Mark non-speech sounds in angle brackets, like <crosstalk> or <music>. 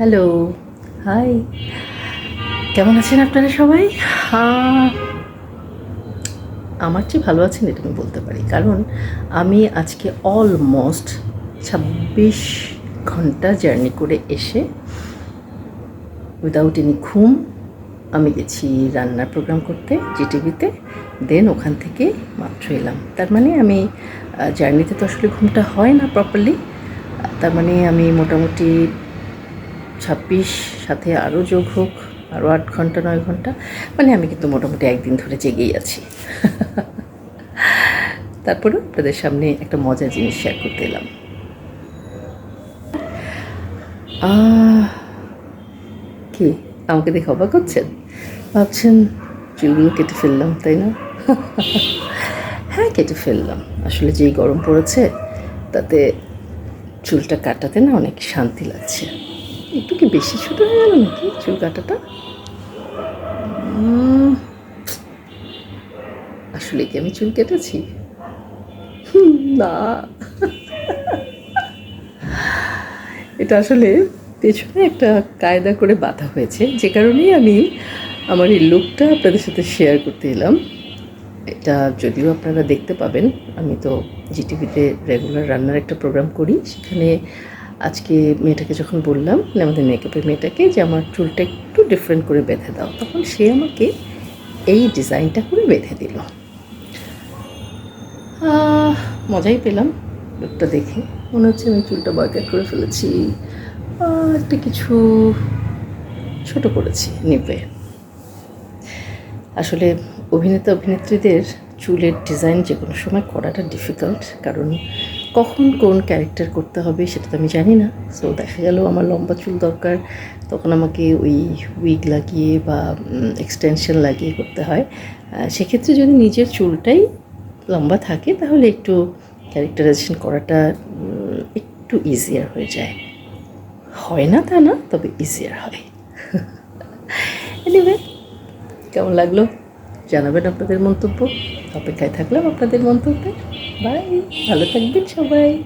Hello hi কেমন আছেন আপনারা সবাই? আমার চেয়ে ভালো আছেন এটা আমি বলতে পারি। কারণ আমি আজকে অলমোস্ট ছাব্বিশ ঘণ্টা জার্নি করে এসে উইদাউট এনি ঘুম, আমি গেছি রান্নার প্রোগ্রাম করতে জিটিভিতে দেন ওখান থেকে মাত্র এলাম। তার মানে আমি জার্নিতে তো আসলে ঘুমটা হয় না প্রপারলি তার মানে আমি মোটামুটি ছাব্বিশ, সাথে আরও যোগ হোক, আরও আট ঘণ্টা, নয় ঘণ্টা মানে আমি কিন্তু মোটামুটি একদিন ধরে জেগেই আছি। তারপরেও আপনাদের সামনে একটা মজার জিনিস শেয়ার করতে এলাম। কি? আমাকে দেখে অবাক হচ্ছেন? ভাবছেন, চুলগুলো কেটে ফেললাম, তাই না? হ্যাঁ কেটে ফেললাম। আসলে যেই গরম পড়েছে, তাতে চুলটা কাটাতে না অনেক শান্তি লাগছে। একটু কি বেশি ছোটো হয়ে গেল নাকি চুল কাটাটা আসলে কি আমি চুল কেটেছি? না। এটা আসলে পেছনে একটা কায়দা করে বাঁধা হয়েছে। যে কারণেই আমি আমার এই লুকটা আপনাদের সাথে শেয়ার করতে এলাম। এটা যদিও আপনারা দেখতে পাবেন। আমি তো জিটিভিতে রেগুলার রান্নার একটা প্রোগ্রাম করি। সেখানে আজকে মেয়েটাকে যখন বললাম মানে আমাদের মেকআপের মেয়েটাকে যে আমার চুলটা একটু ডিফারেন্ট করে বেঁধে দাও, তখন সে আমাকে এই ডিজাইনটা করে বেঁধে দিল। মজাই পেলাম লোকটা দেখে। মনে হচ্ছে আমি চুলটা বয়কাট করে ফেলেছি। একটা কিছু ছোট করেছি, নিবে। আসলে অভিনেতা অভিনেত্রীদের চুলের ডিজাইন যে কোনো সময় করাটা ডিফিকাল্ট কারণ কখন কোন ক্যারেক্টার করতে হবে সেটা তো আমি জানি না। সো দেখা গেল আমার লম্বা চুল দরকার, তখন আমাকে ওই উইগ লাগিয়ে বা এক্সটেনশন লাগিয়ে করতে হয়। সেক্ষেত্রে যদি নিজের চুলটাই লম্বা থাকে, তাহলে একটু ক্যারেক্টারাইজেশন করাটা একটু ইজিয়ার হয়ে যায়। হয় না তা না, তবে ইজিয়ার হয়। <laughs> এনিওয়ে কেমন লাগল? জানাবেন আপনাদের মন্তব্য। অপেক্ষায় থাকলাম আপনাদের মন্তব্যে। বাই। ভালো থাকবেন সবাই।